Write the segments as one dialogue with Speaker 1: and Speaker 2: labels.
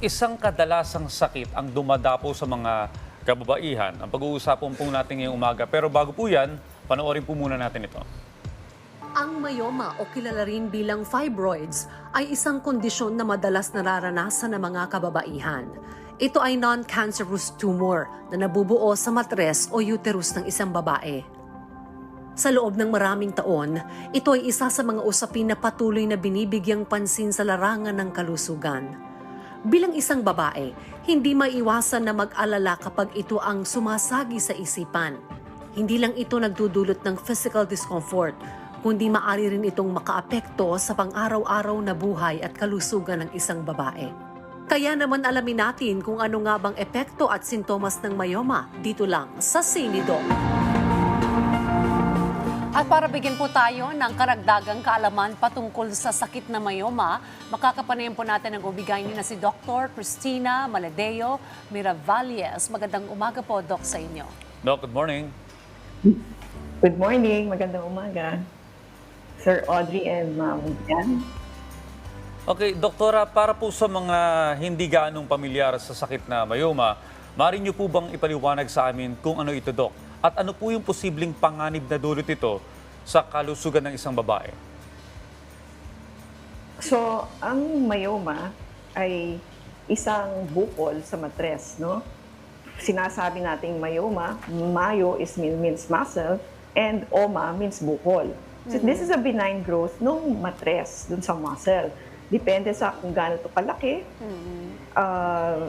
Speaker 1: isang kadalasang sakit ang dumadapo sa mga kababaihan. Ang pag-uusapan po natin ngayong umaga. Pero bago po yan, panoorin po muna natin ito.
Speaker 2: Ang myoma o kilala rin bilang fibroids ay isang kondisyon na madalas nararanasan ng mga kababaihan. Ito ay non-cancerous tumor na nabubuo sa matres o uterus ng isang babae. Sa loob ng maraming taon, ito ay isa sa mga usapin na patuloy na binibigyang pansin sa larangan ng kalusugan. Bilang isang babae, hindi maiwasan na mag-alala kapag ito ang sumasagi sa isipan. Hindi lang ito nagdudulot ng physical discomfort, kundi maari rin itong makaapekto sa pang-araw-araw na buhay at kalusugan ng isang babae. Kaya naman alamin natin kung ano nga bang epekto at sintomas ng myoma dito lang sa Sinido. At para bigyan po tayo ng karagdagang kaalaman patungkol sa sakit na myoma, makakapanayan po natin ang ubigay ni na si Dr. Christina Maladeo Miravalles. Magandang umaga po, Doc, sa inyo.
Speaker 1: Doc, good morning.
Speaker 3: Good morning, magandang umaga. Sir Audrey and Ma'am Jan.
Speaker 1: Okay, doktora, para po sa mga hindi gaanong pamilyar sa sakit na mayoma, maaari niyo po bang ipaliwanag sa amin kung ano ito, Doc? At ano po yung posibleng panganib na dulot ito sa kalusugan ng isang babae?
Speaker 3: So, ang myoma ay isang bukol sa matres, no? Sinasabi nating myoma, mayo is mean, means muscle, and oma means bukol. So, this is a benign growth ng matres dun sa muscle. Depende sa kung gaano to kalaki, ah,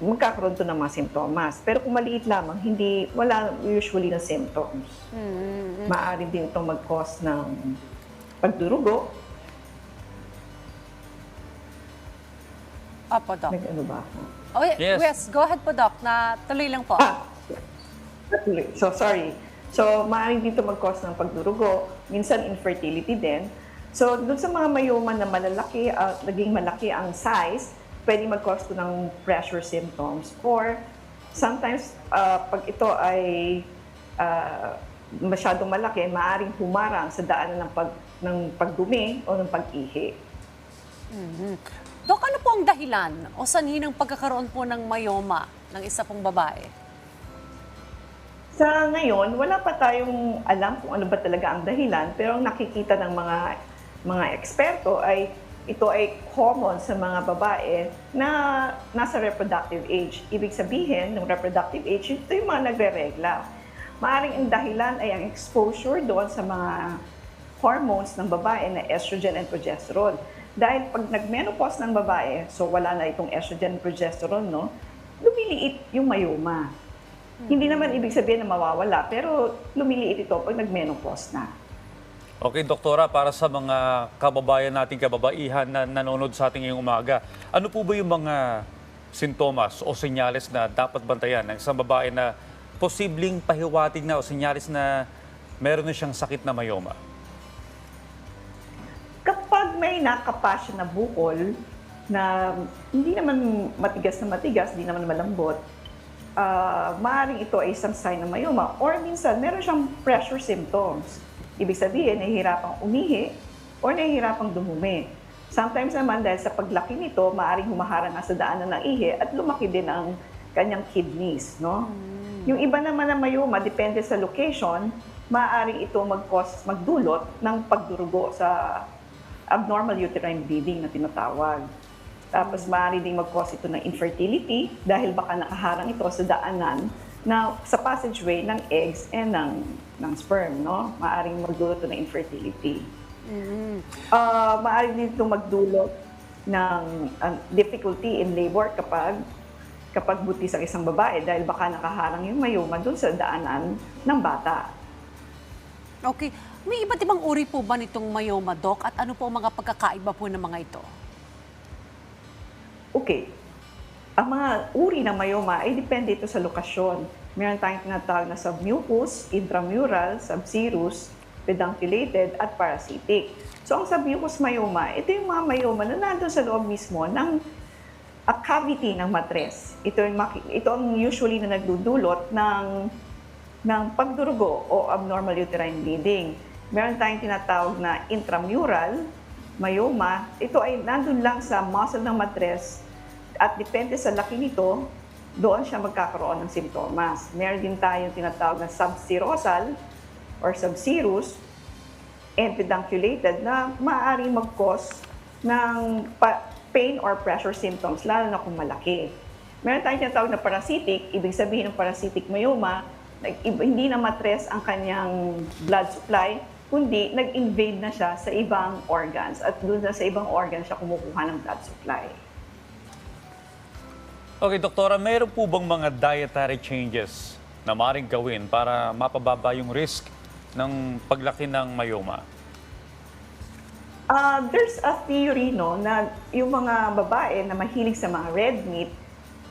Speaker 3: magkakaroon to ng mga simptomas. Pero kung maliit lamang, hindi, wala usually na symptoms. Maaari din itong mag-cause ng pagdurugo,
Speaker 2: Opo, Doc.
Speaker 3: Nag-ano ba ako?
Speaker 2: Oh,
Speaker 1: Yes.
Speaker 2: yes. go ahead po, Doc. Na tuloy lang po.
Speaker 3: Ah. So, sorry. So, maaaring dito mag-cause ng pagdurugo, minsan infertility din. So, dun sa mga mayoma na malalaki, ah, naging malaki ang size, pwede mag-cause to ng pressure symptoms. Or, sometimes, ah, pag ito ay ah, masyadong malaki, maaaring humarang sa daanan ng, pag, ng pagdumi o ng pag-ihi.
Speaker 2: Doc, ano po ang dahilan o sanhi ng pagkakaroon po ng myoma ng isa pong babae?
Speaker 3: Sa ngayon, wala pa tayong alam kung ano ba talaga ang dahilan, pero ang nakikita ng mga mga eksperto ay ito ay common sa mga babae na nasa reproductive age. Ibig sabihin, ng reproductive age, ito yung mga nagre-regla. Maaring ang dahilan ay ang exposure doon sa mga hormones ng babae na estrogen and progesterone. Dahil pag nag-menopause ng babae, so wala na itong estrogen and progesterone, no? lumiliit yung mayoma. Hindi naman ibig sabihin na mawawala, pero lumiliit ito pag nag-menopause na.
Speaker 1: Okay, doktora, para sa mga kababayan nating kababaihan na nanonood sa ating ngayong umaga, ano po ba yung mga sintomas o senyales na dapat bantayan ng isang babae na posibleng pahiwatig na o senyales na meron na siyang sakit na mayoma?
Speaker 3: Kapag may nakapasya na bukol na hindi naman matigas na matigas, hindi naman malambot, ah maaaring ito ay isang sign ng mayoma. Or minsan, meron siyang pressure symptoms. Ibig sabihin, nahihirapang umihi or nahihirapang dumumi. Sometimes naman, dahil sa paglaki nito, maaaring humaharang nga sa daanan ng ihi at lumaki din ang kanyang kidneys. No? Yung iba naman na mayoma, depende sa location, maaaring ito mag-cause, magdulot ng pagdurugo sa abnormal uterine bleeding na tinatawag. Tapos maaari ding mag-cause ito ng infertility dahil baka nakaharang ito sa daanan na sa passageway ng eggs and ng ng sperm, no? Maaring magdulot ng infertility. Ah, maaari din ito magdulot ng ah, difficulty in labor kapag kapag butis ang isang babae dahil baka nakaharang yung mayoma dun sa daanan ng bata.
Speaker 2: Okay. May iba't ibang uri po ba nitong myoma, Doc? At ano po ang mga pagkakaiba po ng mga ito?
Speaker 3: Okay. Ang mga uri ng myoma ay depende ito sa lokasyon. Meron tayong tinatawag na submucous, intramural, subserous, pedunculated, at parasitic. So ang submucous myoma, ito yung mga myoma na nandun sa loob mismo ng a cavity ng matres. Ito, yung, ito ang usually na nagdudulot ng, ng pagdurugo o abnormal uterine bleeding. Meron tayong tinatawag na intramural myoma. Ito ay nandun lang sa muscle ng matres At depende sa laki nito, doon siya magkakaroon ng simptomas. Meron din tayong tinatawag na subserosal or subserous and na maaaring mag-cause ng pa- pain or pressure symptoms, lalo na kung malaki. Meron tayong tinatawag na parasitic, ibig sabihin ng parasitic myoma, nag- hindi na matres ang kanyang blood supply, kundi nag-invade na siya sa ibang organs at doon na sa ibang organs siya kumukuha ng blood supply.
Speaker 1: Okay, doktora, mayroon po bang mga dietary changes na maaaring gawin para mapababa yung risk ng paglaki ng myoma?
Speaker 3: Ah, there's a theory no na yung mga babae na mahilig sa mga red meat,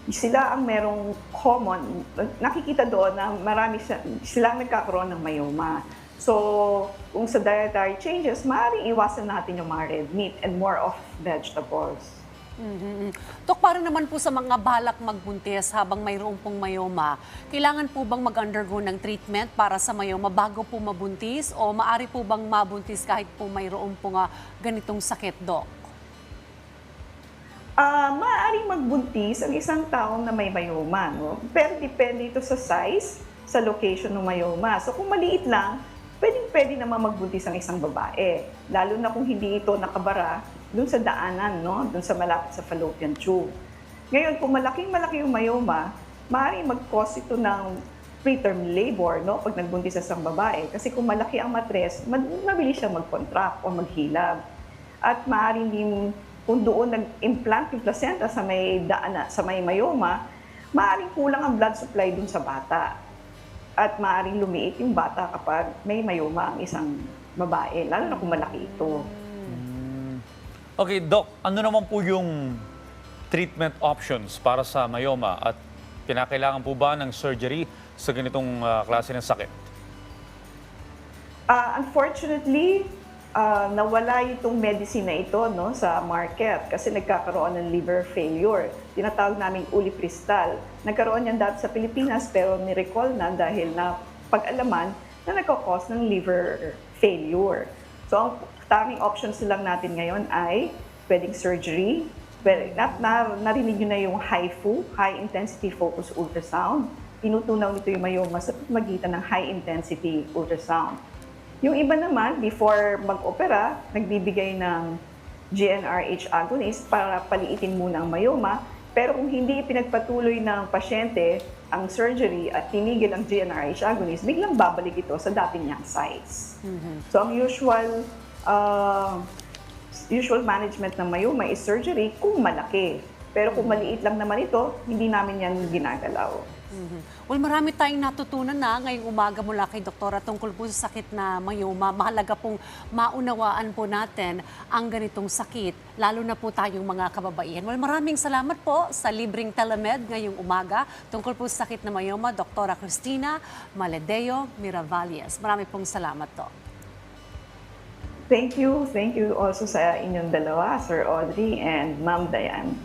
Speaker 3: sila ang merong common, nakikita doon na marami siya, sila nagkakaroon ng myoma. So, kung sa dietary changes, maaaring iwasan natin yung mga red meat and more of vegetables.
Speaker 2: Mhm. Dok, para naman po sa mga balak magbuntis habang mayroon pong mayoma, kailangan po bang mag-undergo ng treatment para sa mayoma bago po mabuntis o maari po bang mabuntis kahit po mayroon po nga ganitong sakit, Dok?
Speaker 3: Ah, maaaring magbuntis ang isang taong na may myoma, no? Pero depende ito sa size, sa location ng myoma. So kung maliit lang, pwedeng pwede naman magbuntis ang isang babae. Lalo na kung hindi ito nakabara dun sa daanan, no? Dun sa malapit sa fallopian tube. Ngayon, kung malaking malaki yung myoma, maaaring mag-cause ito ng preterm labor, no? Pag nagbuntis sa isang babae. Kasi kung malaki ang matres, mabilis siya mag-contract o maghilab. At maaaring din kung doon nag-implant yung placenta sa may daan sa may myoma, maaaring kulang ang blood supply dun sa bata. At maaaring lumiit yung bata kapag may myoma ang isang babae, lalo na kung malaki ito.
Speaker 1: Okay, Doc, ano naman po yung treatment options para sa myoma at kinakailangan po ba ng surgery sa ganitong ah, klase ng sakit?
Speaker 3: Ah, unfortunately, ah, nawala itong medicine na ito no, sa market kasi nagkakaroon ng liver failure. Tinatawag naming ulipristal. Nagkaroon yan dati sa Pilipinas pero ni-recall na dahil na pag-alaman na nagkakos ng liver failure. So, ang tanging options lang natin ngayon ay pwedeng surgery, Well, na, na, narinig nyo na yung HIFU, High Intensity Focus Ultrasound. Tinutunaw nito yung myoma sa magitan ng high intensity ultrasound. Yung iba naman, before mag-opera, nagbibigay ng GnRH agonist para paliitin muna ang myoma. Pero kung hindi pinagpatuloy ng pasyente ang surgery at tinigil ang GnRH agonist, biglang babalik ito sa dati niyang size. So ang usual uh, usual management ng myoma is surgery kung malaki. Pero kung maliit lang naman ito, hindi namin yan ginagalaw.
Speaker 2: Well, marami tayong natutunan na ngayong umaga mula kay Doktora tungkol po sa sakit na mayoma. Mahalaga pong maunawaan po natin ang ganitong sakit, lalo na po tayong mga kababaihan. Well, maraming salamat po sa libreng telemed ngayong umaga tungkol po sa sakit na mayoma, Doktora Cristina Maledeo Miravalles. Marami pong salamat to.
Speaker 3: Thank you. Thank you also sa inyong dalawa, Sir Audrey and Ma'am Diane.